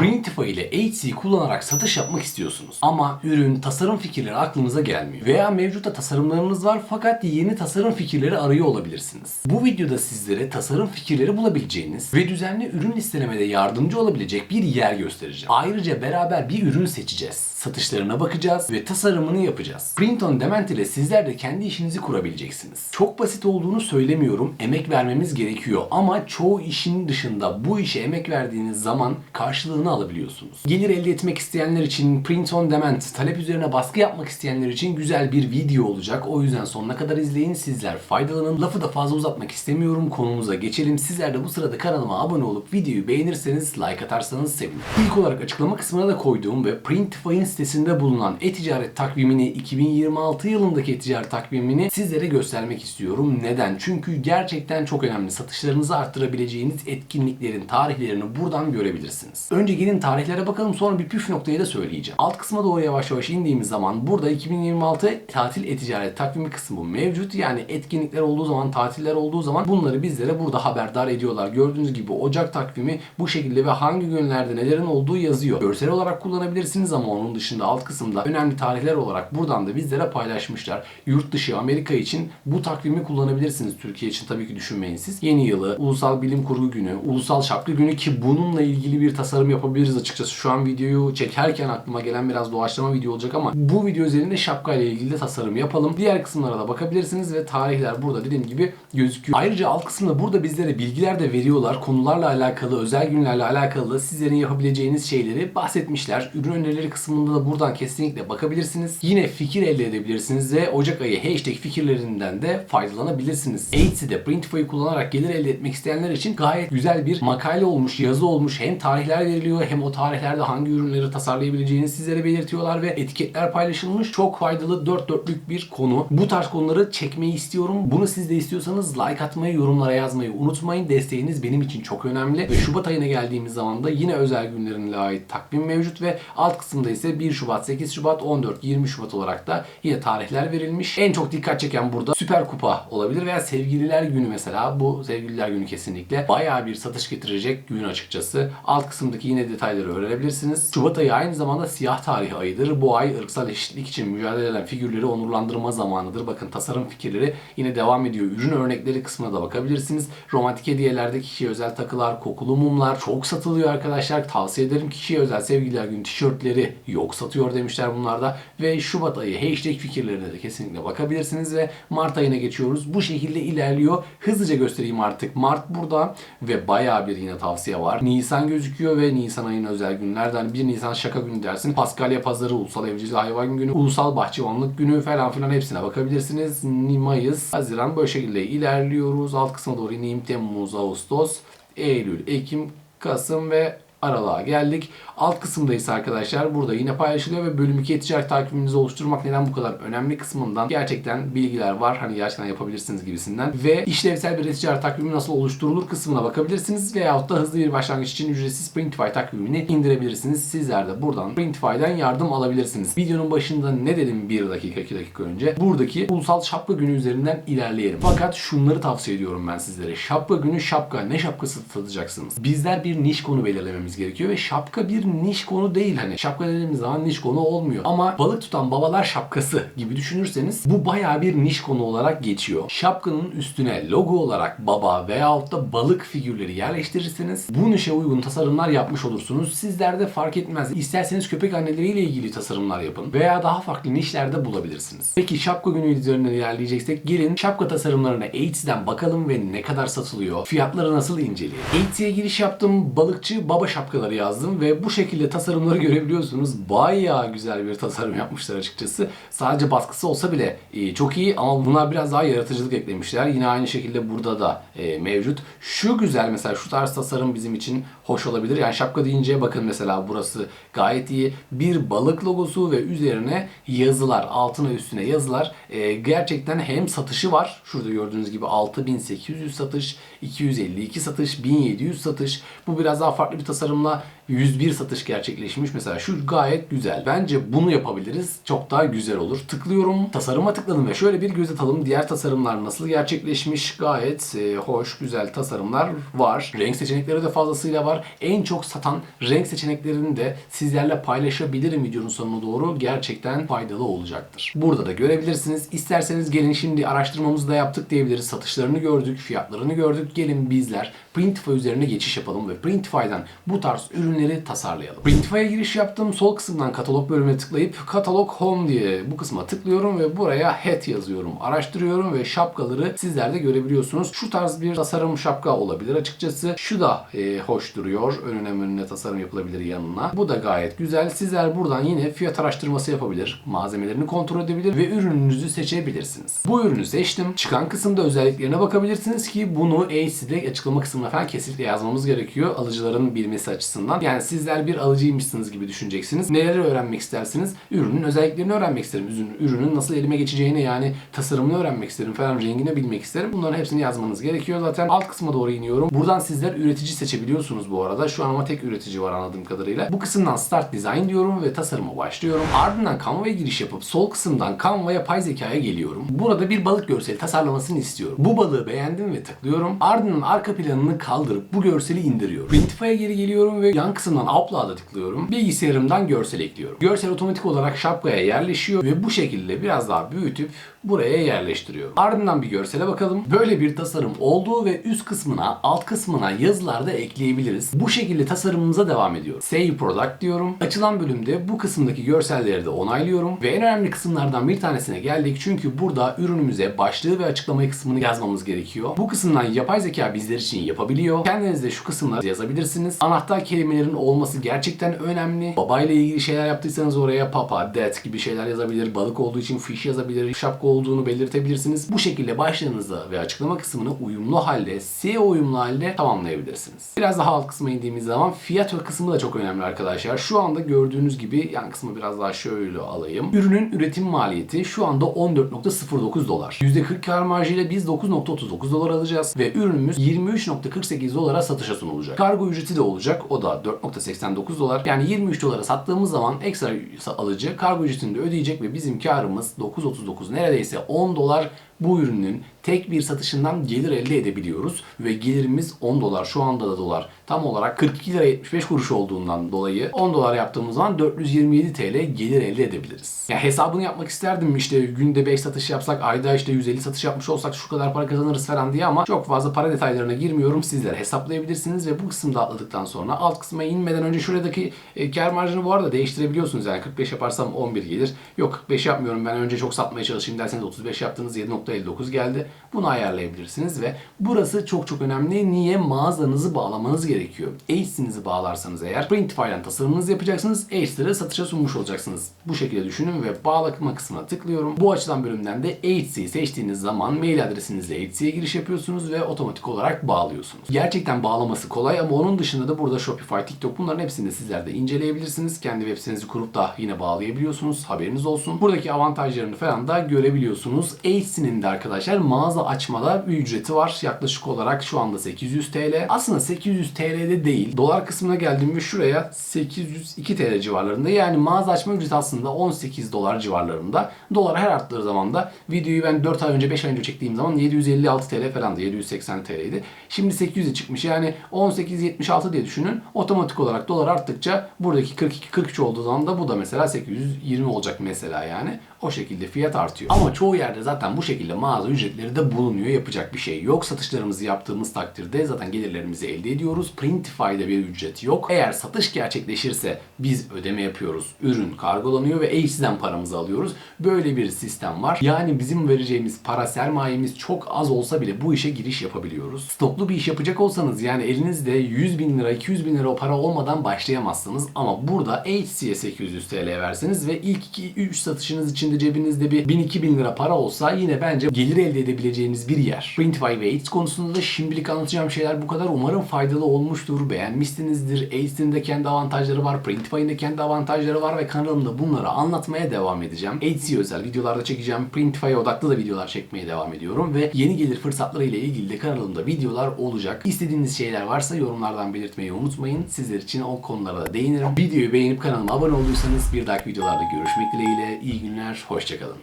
Printify ile Etsy kullanarak satış yapmak istiyorsunuz. Ama ürün, tasarım fikirleri aklınıza gelmiyor. Veya mevcutta tasarımlarınız var fakat yeni tasarım fikirleri arıyor olabilirsiniz. Bu videoda sizlere tasarım fikirleri bulabileceğiniz ve düzenli ürün listelemede yardımcı olabilecek bir yer göstereceğim. Ayrıca beraber bir ürün seçeceğiz. Satışlarına bakacağız ve tasarımını yapacağız. Print on Demand ile sizler de kendi işinizi kurabileceksiniz. Çok basit olduğunu söylemiyorum. Emek vermemiz gerekiyor ama çoğu işin dışında bu işe emek verdiğiniz zaman karşılığını alabiliyorsunuz. Gelir elde etmek isteyenler için Print on Demand, talep üzerine baskı yapmak isteyenler için güzel bir video olacak. O yüzden sonuna kadar izleyin. Sizler faydalanın. Lafı da fazla uzatmak istemiyorum. Konumuza geçelim. Sizler de bu sırada kanalıma abone olup videoyu beğenirseniz, like atarsanız sevinirim. İlk olarak açıklama kısmına da koyduğum ve Printify'ın sitesinde bulunan e-ticaret takvimini 2026 yılındaki e-ticaret takvimini sizlere göstermek istiyorum. Neden? Çünkü gerçekten çok önemli. Satışlarınızı arttırabileceğiniz etkinliklerin tarihlerini buradan görebilirsiniz. Önce gelin tarihlere bakalım sonra bir püf noktayı da söyleyeceğim. Alt kısma doğru yavaş yavaş indiğimiz zaman burada 2026 tatil e-ticaret takvimi kısmı mevcut. Yani etkinlikler olduğu zaman, tatiller olduğu zaman bunları bizlere burada haberdar ediyorlar. Gördüğünüz gibi Ocak takvimi bu şekilde ve hangi günlerde nelerin olduğu yazıyor. Görsel olarak kullanabilirsiniz ama onun dışında alt kısımda önemli tarihler olarak buradan da bizlere paylaşmışlar. Yurt dışı Amerika için bu takvimi kullanabilirsiniz. Türkiye için tabii ki düşünmeyin siz. Yeni yılı, Ulusal Bilim Kurgu Günü, Ulusal Şapka Günü ki bununla ilgili bir tasarım yapabiliriz açıkçası. Şu an videoyu çekerken aklıma gelen biraz doğaçlama video olacak ama bu video üzerinde şapka ile ilgili de tasarım yapalım. Diğer kısımlara da bakabilirsiniz ve tarihler burada dediğim gibi gözüküyor. Ayrıca alt kısımda burada bizlere bilgiler de veriyorlar. Konularla alakalı, özel günlerle alakalı sizlerin yapabileceğiniz şeyleri bahsetmişler. Ürün önerileri kısmında da buradan kesinlikle bakabilirsiniz. Yine fikir elde edebilirsiniz ve Ocak ayı hashtag fikirlerinden de faydalanabilirsiniz. Etsy'de Printify'ı kullanarak gelir elde etmek isteyenler için gayet güzel bir makale olmuş, yazı olmuş. Hem tarihler veriliyor hem o tarihlerde hangi ürünleri tasarlayabileceğini sizlere belirtiyorlar ve etiketler paylaşılmış. Çok faydalı dört dörtlük bir konu. Bu tarz konuları çekmeyi istiyorum. Bunu siz de istiyorsanız like atmayı, yorumlara yazmayı unutmayın. Desteğiniz benim için çok önemli. Ve Şubat ayına geldiğimiz zaman da yine özel günlerine ait takvim mevcut ve alt kısımda ise 1 Şubat, 8 Şubat, 14, 20 Şubat olarak da yine tarihler verilmiş. En çok dikkat çeken burada Süper Kupa olabilir veya Sevgililer Günü mesela. Bu Sevgililer Günü kesinlikle bayağı bir satış getirecek gün açıkçası. Alt kısımdaki yine detayları öğrenebilirsiniz. Şubat ayı aynı zamanda siyah tarih ayıdır. Bu ay ırksal eşitlik için mücadele eden figürleri onurlandırma zamanıdır. Bakın tasarım fikirleri yine devam ediyor. Ürün örnekleri kısmına da bakabilirsiniz. Romantik hediyelerde kişiye özel takılar, kokulu mumlar çok satılıyor arkadaşlar. Tavsiye ederim kişiye özel sevgililer günü tişörtleri yok satıyor demişler bunlarda. Ve Şubat ayı hashtag fikirlerine de kesinlikle bakabilirsiniz ve Mart ayına geçiyoruz. Bu şekilde ilerliyor. Hızlıca göstereyim artık. Mart burada ve bayağı bir yine tavsiye var. Nisan gözüküyor ve Nisan ayının özel günlerden 1 Nisan şaka günü dersin. Paskalya pazarı, Ulusal Evcil Hayvan Günü, Ulusal Bahçıvanlık Günü falan filan hepsine bakabilirsiniz. Mayıs, Haziran böyle şekilde ilerliyoruz. Alt kısma doğru ineyim. Temmuz, Ağustos, Eylül, Ekim, Kasım ve aralığa geldik. Alt kısımda ise arkadaşlar burada yine paylaşılıyor ve bölüm 2 ticaret takviminizi oluşturmak neden bu kadar önemli kısmından gerçekten bilgiler var. Hani gerçekten yapabilirsiniz gibisinden. Ve işlevsel bir ticaret takvimi nasıl oluşturulur kısmına bakabilirsiniz. Veyahut da hızlı bir başlangıç için ücretsiz Printify takvimini indirebilirsiniz. Sizler de buradan Printify'dan yardım alabilirsiniz. Videonun başında ne dedim 1 dakika 2 dakika önce? Buradaki ulusal şapka günü üzerinden ilerleyelim. Fakat şunları tavsiye ediyorum ben sizlere. Şapka günü şapka. Ne şapkası satacaksınız? Bizler bir niş konu belirlememiz gerekiyor ve şapka bir niş konu değil hani. Şapka dediğimiz zaman niş konu olmuyor. Ama balık tutan babalar şapkası gibi düşünürseniz bu bayağı bir niş konu olarak geçiyor. Şapkanın üstüne logo olarak baba veyahut da balık figürleri yerleştirirseniz bu nişe uygun tasarımlar yapmış olursunuz. Sizler de fark etmez. İsterseniz köpek anneleriyle ilgili tasarımlar yapın veya daha farklı nişlerde bulabilirsiniz. Peki şapka günü üzerinden ilerleyeceksek gelin şapka tasarımlarına Etsy'den bakalım ve ne kadar satılıyor? Fiyatları nasıl inceleyelim? Etsy'ye giriş yaptım. Balıkçı baba şapkaları yazdım ve bu şekilde tasarımları görebiliyorsunuz. Bayağı güzel bir tasarım yapmışlar açıkçası. Sadece baskısı olsa bile e, çok iyi ama bunlar biraz daha yaratıcılık eklemişler. Yine aynı şekilde burada da e, mevcut. Şu güzel mesela şu tarz tasarım bizim için hoş olabilir. Yani şapka deyince bakın mesela burası gayet iyi. Bir balık logosu ve üzerine yazılar, altına üstüne yazılar. E, gerçekten hem satışı var. Şurada gördüğünüz gibi 6800 satış, 252 satış, 1700 satış. Bu biraz daha farklı bir tasarım tasarımla 101 satış gerçekleşmiş. Mesela şu gayet güzel. Bence bunu yapabiliriz. Çok daha güzel olur. Tıklıyorum. Tasarıma tıkladım ve şöyle bir göz atalım. Diğer tasarımlar nasıl gerçekleşmiş? Gayet e, hoş, güzel tasarımlar var. Renk seçenekleri de fazlasıyla var. En çok satan renk seçeneklerini de sizlerle paylaşabilirim videonun sonuna doğru. Gerçekten faydalı olacaktır. Burada da görebilirsiniz. İsterseniz gelin şimdi araştırmamızı da yaptık diyebiliriz. Satışlarını gördük, fiyatlarını gördük. Gelin bizler Printify üzerine geçiş yapalım ve Printify'dan bu tarz ürünleri tasarlayalım. Printify'a giriş yaptım. Sol kısımdan katalog bölümüne tıklayıp katalog home diye bu kısma tıklıyorum ve buraya hat yazıyorum. Araştırıyorum ve şapkaları sizler de görebiliyorsunuz. Şu tarz bir tasarım şapka olabilir açıkçası. Şu da e, hoş duruyor. Önüne önüne tasarım yapılabilir yanına. Bu da gayet güzel. Sizler buradan yine fiyat araştırması yapabilir. Malzemelerini kontrol edebilir ve ürününüzü seçebilirsiniz. Bu ürünü seçtim. Çıkan kısımda özelliklerine bakabilirsiniz ki bunu AC'de açıklama kısmına falan kesinlikle yazmamız gerekiyor. Alıcıların bilmesi açısından. Yani sizler bir alıcıymışsınız gibi düşüneceksiniz. Neleri öğrenmek istersiniz? Ürünün özelliklerini öğrenmek isterim. Ürün- Ürünün nasıl elime geçeceğini yani tasarımını öğrenmek isterim falan rengini bilmek isterim. Bunların hepsini yazmanız gerekiyor zaten. Alt kısma doğru iniyorum. Buradan sizler üretici seçebiliyorsunuz bu arada. Şu an ama tek üretici var anladığım kadarıyla. Bu kısımdan Start Design diyorum ve tasarıma başlıyorum. Ardından Canva'ya giriş yapıp sol kısımdan Canva yapay zekaya geliyorum. Burada bir balık görseli tasarlamasını istiyorum. Bu balığı beğendim ve tıklıyorum. Ardından arka planını kaldırıp bu görseli indiriyorum. Printify'a geri geliyorum ve yan kısımdan Upload'a tıklıyorum. Bilgisayarımdan görsel ekliyorum. Görsel otomatik olarak şapkaya yerleşiyor ve bu şekilde biraz daha büyütüp buraya yerleştiriyorum. Ardından bir görsele bakalım. Böyle bir tasarım olduğu ve üst kısmına, alt kısmına yazılar da ekleyebiliriz. Bu şekilde tasarımımıza devam ediyoruz. Save Product diyorum. Açılan bölümde bu kısımdaki görselleri de onaylıyorum. Ve en önemli kısımlardan bir tanesine geldik. Çünkü burada ürünümüze başlığı ve açıklama kısmını yazmamız gerekiyor. Bu kısımdan yapay zeka bizler için yapabiliyor. Kendiniz de şu kısımları yazabilirsiniz. Anahtar kelimelerin olması gerçekten önemli. Baba ile ilgili şeyler yaptıysanız oraya papa, dad gibi şeyler yazabilir. Balık olduğu için fish yazabilir. Şapka olduğunu belirtebilirsiniz. Bu şekilde başlığınızı ve açıklama kısmını uyumlu halde, SEO uyumlu halde tamamlayabilirsiniz. Biraz daha alt kısma indiğimiz zaman fiyat ve kısmı da çok önemli arkadaşlar. Şu anda gördüğünüz gibi yan kısmı biraz daha şöyle alayım. Ürünün üretim maliyeti şu anda 14.09 dolar. %40 kar marjıyla biz 9.39 dolar alacağız ve ürünümüz 23.48 dolara satışa sunulacak. Kargo ücreti de olacak. O da 4.89 dolar. Yani 23 dolara sattığımız zaman ekstra alıcı kargo ücretini de ödeyecek ve bizim karımız 9.39 neredeyse 10 dolar bu ürünün tek bir satışından gelir elde edebiliyoruz ve gelirimiz 10 dolar şu anda da dolar tam olarak 42 lira 75 kuruş olduğundan dolayı 10 dolar yaptığımız zaman 427 TL gelir elde edebiliriz. Ya hesabını yapmak isterdim işte günde 5 satış yapsak ayda işte 150 satış yapmış olsak şu kadar para kazanırız falan diye ama çok fazla para detaylarına girmiyorum. Sizler hesaplayabilirsiniz ve bu kısımda atladıktan sonra alt kısma inmeden önce şuradaki e, kar marjını bu arada değiştirebiliyorsunuz. Yani 45 yaparsam 11 gelir. Yok 45 yapmıyorum ben önce çok satmaya çalışayım derseniz 35 yaptınız 7.59 geldi. Bunu ayarlayabilirsiniz ve burası çok çok önemli. Niye? Mağazanızı bağlamanız gerekiyor. Ace'inizi bağlarsanız eğer Printify'dan tasarımınızı yapacaksınız. Ace'leri satışa sunmuş olacaksınız. Bu şekilde düşünün ve bağlama kısmına tıklıyorum. Bu açılan bölümden de Ace'i seçtiğiniz zaman mail adresinizle Ace'ye giriş yapıyorsunuz ve otomatik olarak bağlıyorsunuz. Gerçekten bağlaması kolay ama onun dışında da burada Shopify, TikTok bunların hepsini sizler de inceleyebilirsiniz. Kendi web sitenizi kurup da yine bağlayabiliyorsunuz. Haberiniz olsun. Buradaki avantajlarını falan da görebiliyorsunuz. Ace'inin de arkadaşlar mağaza açmada bir ücreti var. Yaklaşık olarak şu anda 800 TL. Aslında 800 TL'de değil. Dolar kısmına geldiğimde şuraya 802 TL civarlarında. Yani mağaza açma ücreti aslında 18 dolar civarlarında. Dolar her arttığı zaman da videoyu ben 4 ay önce 5 ay önce çektiğim zaman 756 TL falandı. 780 TL'ydi. Şimdi 800'e çıkmış. Yani 18.76 diye düşünün. Otomatik olarak dolar arttıkça buradaki 42-43 olduğu zaman da bu da mesela 820 olacak mesela yani. O şekilde fiyat artıyor. Ama çoğu yerde zaten bu şekilde mağaza ücretleri de bulunuyor. Yapacak bir şey yok. Satışlarımızı yaptığımız takdirde zaten gelirlerimizi elde ediyoruz. Printify'da bir ücret yok. Eğer satış gerçekleşirse biz ödeme yapıyoruz. Ürün kargolanıyor ve Ace'den paramızı alıyoruz. Böyle bir sistem var. Yani bizim vereceğimiz para sermayemiz çok az olsa bile bu işe giriş yapabiliyoruz. Stoklu bir iş yapacak olsanız yani elinizde 100 bin lira 200 bin lira o para olmadan başlayamazsınız. Ama burada Ace'ye 800 TL verseniz ve ilk 2-3 satışınız için Şimdi cebinizde bir 1000-2000 lira para olsa yine bence gelir elde edebileceğiniz bir yer. Printify ve AIDS konusunda da şimdilik anlatacağım şeyler bu kadar. Umarım faydalı olmuştur. Beğenmişsinizdir. AIDS'in de kendi avantajları var. Printify'in de kendi avantajları var ve kanalımda bunları anlatmaya devam edeceğim. AIDS'e özel videolarda çekeceğim. Printify'a odaklı da videolar çekmeye devam ediyorum ve yeni gelir fırsatları ile ilgili de kanalımda videolar olacak. İstediğiniz şeyler varsa yorumlardan belirtmeyi unutmayın. Sizler için o konulara da değinirim. Videoyu beğenip kanalıma abone olduysanız bir dahaki videolarda görüşmek dileğiyle. İyi günler, hoşçakalın.